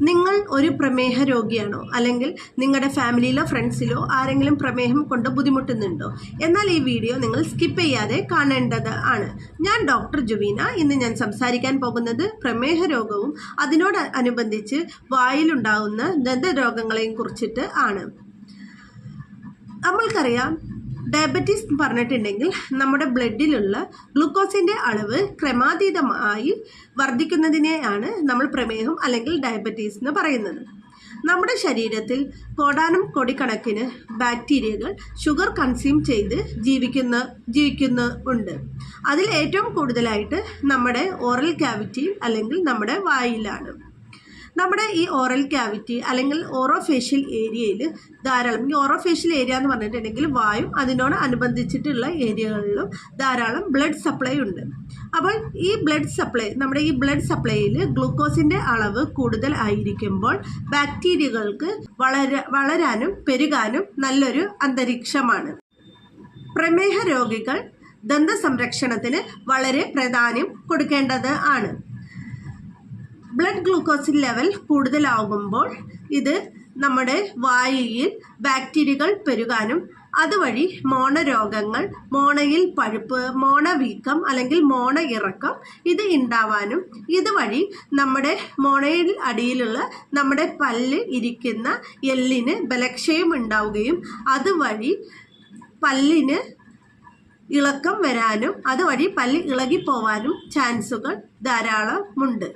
നിങ്ങൾ ഒരു പ്രമേഹ രോഗിയാണോ? അല്ലെങ്കിൽ നിങ്ങളുടെ ഫാമിലിയിലോ ഫ്രണ്ട്സിലോ ആരെങ്കിലും പ്രമേഹം കൊണ്ട് ബുദ്ധിമുട്ടുന്നുണ്ടോ? എന്നാൽ ഈ വീഡിയോ നിങ്ങൾ സ്കിപ്പ് ചെയ്യാതെ കാണേണ്ടത് ആണ്. ഞാൻ ഡോക്ടർ ജുവീന ഇന്ന് ഞാൻ സംസാരിക്കാൻ പോകുന്നത് പ്രമേഹ രോഗവും അതിനോട് അനുബന്ധിച്ച് വായിലുണ്ടാകുന്ന ദന്തരോഗങ്ങളെയും കുറിച്ചിട്ട് ആണ്. നമ്മൾക്കറിയാം ഡയബറ്റീസ് എന്ന് പറഞ്ഞിട്ടുണ്ടെങ്കിൽ നമ്മുടെ ബ്ലഡിലുള്ള ഗ്ലൂക്കോസിന്റെ അളവ് ക്രമാതീതമായി വർദ്ധിക്കുന്നതിനെയാണ് നമ്മൾ പ്രമേഹം അല്ലെങ്കിൽ ഡയബറ്റീസ് എന്ന് പറയുന്നത്. നമ്മുടെ ശരീരത്തിൽ കോടാനും കോടിക്കണക്കിന് ബാക്ടീരിയകൾ ഷുഗർ കൺസ്യൂം ചെയ്ത് ജീവിക്കുന്ന ജീവിക്കുന്ന ഉണ്ട്. അതിൽ ഏറ്റവും കൂടുതലായിട്ട് നമ്മുടെ ഓറൽ ക്യാവിറ്റി അല്ലെങ്കിൽ നമ്മുടെ വായിലാണ്. നമ്മുടെ ഈ ഓറൽ ക്യാവിറ്റി അല്ലെങ്കിൽ ഓറോഫേഷ്യൽ ഏരിയയിൽ ധാരാളം ഈ ഓറോഫേഷ്യൽ ഏരിയ എന്ന് പറഞ്ഞിട്ടുണ്ടെങ്കിൽ വായും അതിനോട് അനുബന്ധിച്ചിട്ടുള്ള ഏരിയകളിലും ധാരാളം ബ്ലഡ് സപ്ലൈ ഉണ്ട്. അപ്പോൾ ഈ ബ്ലഡ് സപ്ലൈ നമ്മുടെ ഈ ബ്ലഡ് സപ്ലൈയിൽ ഗ്ലൂക്കോസിന്റെ അളവ് കൂടുതൽ ആയിരിക്കുമ്പോൾ ബാക്ടീരിയകൾക്ക് വളര വളരാനും പെരുകാനും നല്ലൊരു അന്തരീക്ഷമാണ്. പ്രമേഹ രോഗികൾ ദന്ത സംരക്ഷണത്തിന് വളരെ പ്രാധാന്യം കൊടുക്കേണ്ടത് ആണ്. ബ്ലഡ് ഗ്ലൂക്കോസിൻ ലെവൽ കൂടുതലാകുമ്പോൾ ഇത് നമ്മുടെ വായുയിൽ ബാക്ടീരിയകൾ പെരുകാനും അതുവഴി മോണരോഗങ്ങൾ മോണയിൽ പഴുപ്പ് മോണവീക്കം അല്ലെങ്കിൽ മോണ ഇറക്കം ഇത് ഉണ്ടാവാനും ഇതുവഴി നമ്മുടെ മോണയിൽ അടിയിലുള്ള നമ്മുടെ പല്ല് ഇരിക്കുന്ന എല്ലിന് ബലക്ഷയം ഉണ്ടാവുകയും അതുവഴി പല്ലിന് ഇളക്കം വരാനും അതുവഴി പല്ല് ഇളകിപ്പോവാനും ചാൻസുകൾ ധാരാളമുണ്ട്.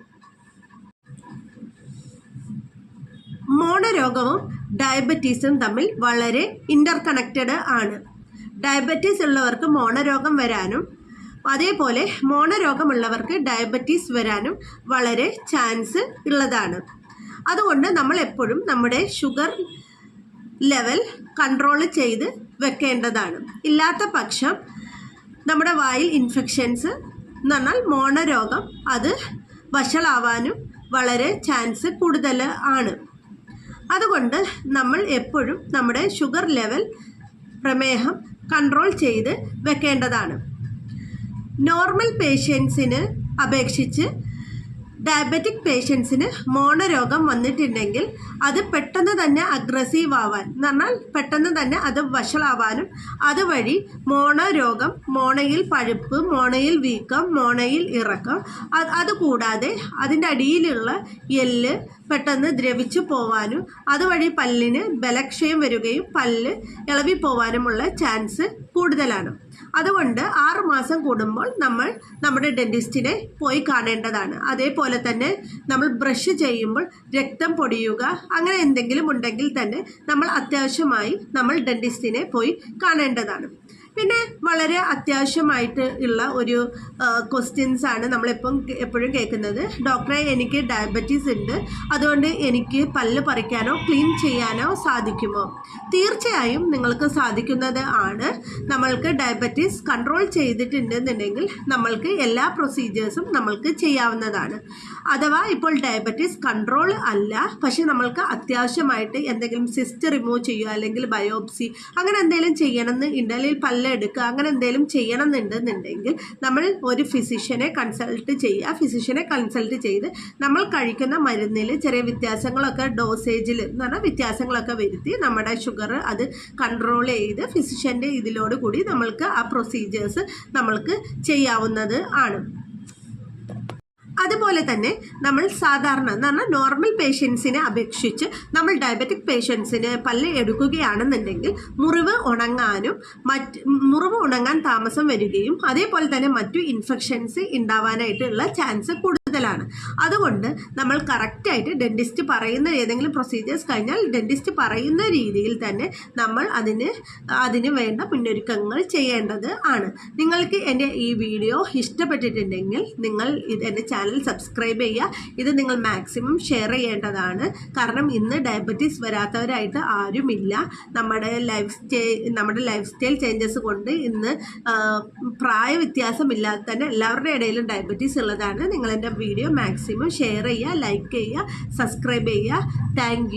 മോണരോഗവും ഡയബറ്റീസും തമ്മിൽ വളരെ ഇന്റർ കണക്റ്റഡ് ആണ്. ഡയബറ്റീസ് ഉള്ളവർക്ക് മോണരോഗം വരാനും അതേപോലെ മോണരോഗമുള്ളവർക്ക് ഡയബറ്റീസ് വരാനും വളരെ ചാൻസ് ഉള്ളതാണ്. അതുകൊണ്ട് നമ്മൾ എപ്പോഴും നമ്മുടെ ഷുഗർ ലെവൽ കൺട്രോൾ ചെയ്ത് വെക്കേണ്ടതാണ്. ഇല്ലാത്ത പക്ഷം നമ്മുടെ വായിൽ ഇൻഫെക്ഷൻസ് എന്ന് പറഞ്ഞാൽ മോണരോഗം അത് വഷളാവാനും വളരെ ചാൻസ് കൂടുതൽ ആണ്. അതുകൊണ്ട് നമ്മൾ എപ്പോഴും നമ്മുടെ ഷുഗർ ലെവൽ പ്രമേഹം കൺട്രോൾ ചെയ്ത് വെക്കേണ്ടതാണ്. നോർമൽ പേഷ്യൻസിന് അപേക്ഷിച്ച് ഡയബറ്റിക് പേഷ്യൻസിന് മോണരോഗം വന്നിട്ടുണ്ടെങ്കിൽ അത് പെട്ടെന്ന് തന്നെ അഗ്രസീവ് ആവാൻ എന്ന് പറഞ്ഞാൽ പെട്ടെന്ന് തന്നെ അത് വഷളാവാനും അതുവഴി മോണരോഗം മോണയിൽ പഴുപ്പ് മോണയിൽ വീക്കം മോണയിൽ ഇറക്കം അത് അതുകൂടാതെ അതിന്റെ അടിയിലുള്ള എല്ല് പെട്ടെന്ന് ദ്രവിച്ചു പോവാനും അതുവഴി പല്ലിന് ബലക്ഷയം വരികയും പല്ല് ഇളവി പോവാനുമുള്ള ചാൻസ് കൂടുതലാണ്. അതുകൊണ്ട് ആറു മാസം കൂടുമ്പോൾ നമ്മൾ നമ്മുടെ ഡെന്റിസ്റ്റിനെ പോയി കാണേണ്ടതാണ്. അതേപോലെ തന്നെ നമ്മൾ ബ്രഷ് ചെയ്യുമ്പോൾ രക്തം പൊടിയുക അങ്ങനെ എന്തെങ്കിലും ഉണ്ടെങ്കിൽ തന്നെ നമ്മൾ അത്യാവശ്യമായി നമ്മൾ ഡെന്റിസ്റ്റിനെ പോയി കാണേണ്ടതാണ്. പിന്നെ വളരെ അത്യാവശ്യമായിട്ട് ഉള്ള ഒരു ക്വസ്റ്റ്യൻസ് ആണ് നമ്മളിപ്പം എപ്പോഴും കേൾക്കുന്നത്. ഡോക്ടറെ എനിക്ക് ഡയബറ്റീസ് ഉണ്ട്. അതുകൊണ്ട് എനിക്ക് പല്ല് പറിക്കാനോ ക്ലീൻ ചെയ്യാനോ സാധിക്കുമോ? തീർച്ചയായും നിങ്ങൾക്ക് സാധിക്കുന്നത് ആണ്. നമ്മൾക്ക് ഡയബറ്റീസ് കൺട്രോൾ ചെയ്തിട്ടുണ്ടെന്നുണ്ടെങ്കിൽ നമ്മൾക്ക് എല്ലാ പ്രൊസീജിയേഴ്സും നമ്മൾക്ക് ചെയ്യാവുന്നതാണ്. അഥവാ ഇപ്പോൾ ഡയബറ്റീസ് കൺട്രോൾ അല്ല പക്ഷെ നമ്മൾക്ക് അത്യാവശ്യമായിട്ട് എന്തെങ്കിലും സിസ്റ്റ് റിമൂവ് ചെയ്യുക അല്ലെങ്കിൽ ബയോപ്സി അങ്ങനെ എന്തെങ്കിലും ചെയ്യണമെന്ന് ഉണ്ടെങ്കിൽ പല്ല് എടുക്കുക അങ്ങനെ എന്തെങ്കിലും ചെയ്യണം എന്നുണ്ടെന്നുണ്ടെങ്കിൽ നമ്മൾ ഒരു ഫിസിഷ്യനെ കൺസൾട്ട് ചെയ്യുക. ഫിസിഷ്യനെ കൺസൾട്ട് ചെയ്ത് നമ്മൾ കഴിക്കുന്ന മരുന്നിൽ ചെറിയ വ്യത്യാസങ്ങളൊക്കെ ഡോസേജിൽ എന്ന് പറഞ്ഞാൽ വ്യത്യാസങ്ങളൊക്കെ വരുത്തി നമ്മുടെ ഷുഗർ അത് കൺട്രോൾ ചെയ്ത് ഫിസിഷ്യന്റെ ഇതിലോട് കൂടി നമ്മൾക്ക് ആ പ്രൊസീജിയേഴ്സ് നമ്മൾക്ക് ചെയ്യാവുന്നത് ആണ്. അതുപോലെ തന്നെ നമ്മൾ സാധാരണ എന്ന് പറഞ്ഞാൽ നോർമൽ പേഷ്യൻസിനെ അപേക്ഷിച്ച് നമ്മൾ ഡയബറ്റിക് പേഷ്യൻസിന് പല്ല് എടുക്കുകയാണെന്നുണ്ടെങ്കിൽ മുറിവ് ഉണങ്ങാനും മറ്റ് മുറിവ് ഉണങ്ങാൻ താമസം വരികയും അതേപോലെ തന്നെ മറ്റു ഇൻഫെക്ഷൻസ് ഉണ്ടാവാനായിട്ടുള്ള ചാൻസ് കൂടുതലാണ്. അതുകൊണ്ട് നമ്മൾ കറക്റ്റായിട്ട് ഡെന്റിസ്റ്റ് പറയുന്ന ഏതെങ്കിലും പ്രൊസീജിയേഴ്സ് കഴിഞ്ഞാൽ ഡെന്റിസ്റ്റ് പറയുന്ന രീതിയിൽ തന്നെ നമ്മൾ അതിന് അതിന് വേണ്ട മുന്നൊരുക്കങ്ങൾ ചെയ്യേണ്ടത് ആണ്. നിങ്ങൾക്ക് എന്റെ ഈ വീഡിയോ ഇഷ്ടപ്പെട്ടിട്ടുണ്ടെങ്കിൽ നിങ്ങൾ ഇത് എന്റെ ചാനൽ സബ്സ്ക്രൈബ് ചെയ്യുക. ഇത് നിങ്ങൾ മാക്സിമം ഷെയർ ചെയ്യേണ്ടതാണ്. കാരണം ഇന്ന് ഡയബറ്റീസ് വരാത്തവരായിട്ട് ആരുമില്ല. നമ്മുടെ ലൈഫ് സ്റ്റൈ നമ്മുടെ ലൈഫ് സ്റ്റൈൽ ചേഞ്ചസ് കൊണ്ട് ഇന്ന് പ്രായവ്യത്യാസമില്ലാതെ പ്രായ വ്യത്യാസമില്ലാതെ തന്നെ എല്ലാവരുടെ ഇടയിലും ഡയബറ്റീസ് ഉള്ളതാണ്. നിങ്ങൾ എന്റെ വീഡിയോ മാക്സിമം ഷെയർ ചെയ്യുക ലൈക്ക് ചെയ്യുക സബ്സ്ക്രൈബ് ചെയ്യുക. താങ്ക്